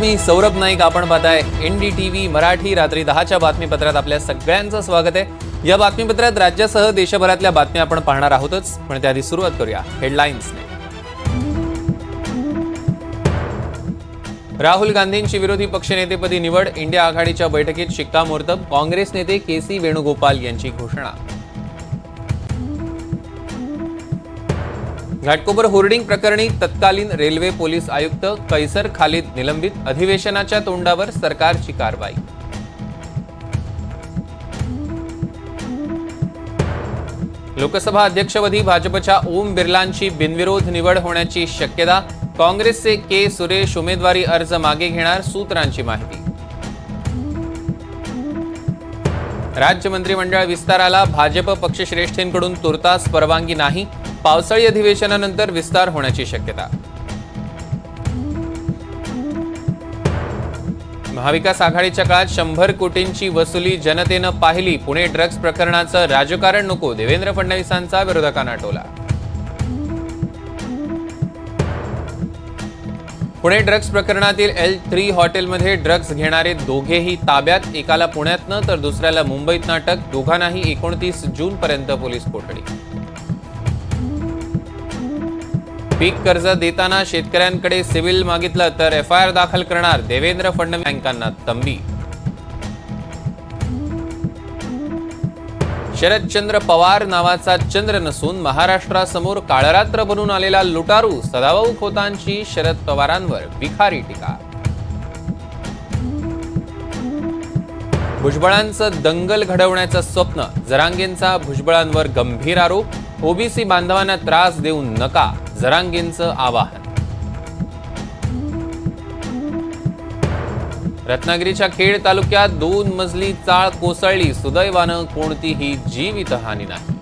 मी सौरभ नाईक आपण पाहताय N D T V Marathi रात्री दहाच्या बातमीपत्रात आपल्या सगळ्यांचं स्वागत आहे. या बातमीपत्रात राज्यासह देशभरातल्या बातम्या आपण पाहणार आहोतच पण त्याआधी सुरुवात करूया हेडलाईन्सने. राहुल गांधींची विरोधी पक्षनेतेपदी निवड इंडिया आघाडीच्या बैठकीत शिक्कामोर्तब काँग्रेस नेते के सी वेणुगोपाल यांची घोषणा. घाटकोपर होर्डिंग प्रकरणी तत्कालीन रेल्वे पोलीस आयुक्त कैसर खालिद निलंबित अधिवेशनाच्या तोंडावर सरकारची कारवाई. लोकसभा अध्यक्षपदी भाजपच्या ओम बिर्लांची बिनविरोध निवड होण्याची शक्यता काँग्रेसचे के सुरेश उमेदवारी अर्ज मागे घेणार सूत्रांची माहिती. राज्य मंत्रिमंडळ विस्ताराला भाजप पक्षश्रेष्ठींकडून तुर्तास परवानगी नाही. पावसाळी अधिवेशनानंतर विस्तार होण्याची शक्यता. महाविकास आघाडीच्या काळात शंभर कोटींची वसुली जनतेनं पाहिली. पुणे ड्रग्ज प्रकरणाचं राजकारण नको. देवेंद्र फडणवीसांचा विरोधकांना टोला. पुणे ड्रग्ज प्रकरणातील एल थ्री हॉटेलमध्ये ड्रग्ज घेणारे दोघेही ताब्यात एकाला पुण्यातनं तर दुसऱ्याला मुंबईत नाटक दोघांनाही एकोणतीस जून पर्यंत पोलीस कोठडी. पीक कर्ज देताना शेतकऱ्यांकडे सिव्हिल मागितलं तर एफ आय आर दाखल करणार देवेंद्र फडणवीस बँकांना तंबी. शरदचंद्र पवार नावाचा चंद्र नसून महाराष्ट्रासमोर काळरात्र बनून आलेला लुटारू सदाभाऊ खोतांची शरद पवारांवर विखारी टीका. भुजबळांचं दंगल घडवण्याचं स्वप्न जरांगेंचा भुजबळांवर गंभीर आरोप ओबीसी बांधवांना त्रास देऊ नका जरांगेंचं आवाहन. रत्नागिरीच्या खेड तालुक्यात दोन मजली चाळ कोसळली. सुदैवानं कोणतीही जीवितहानी नाही.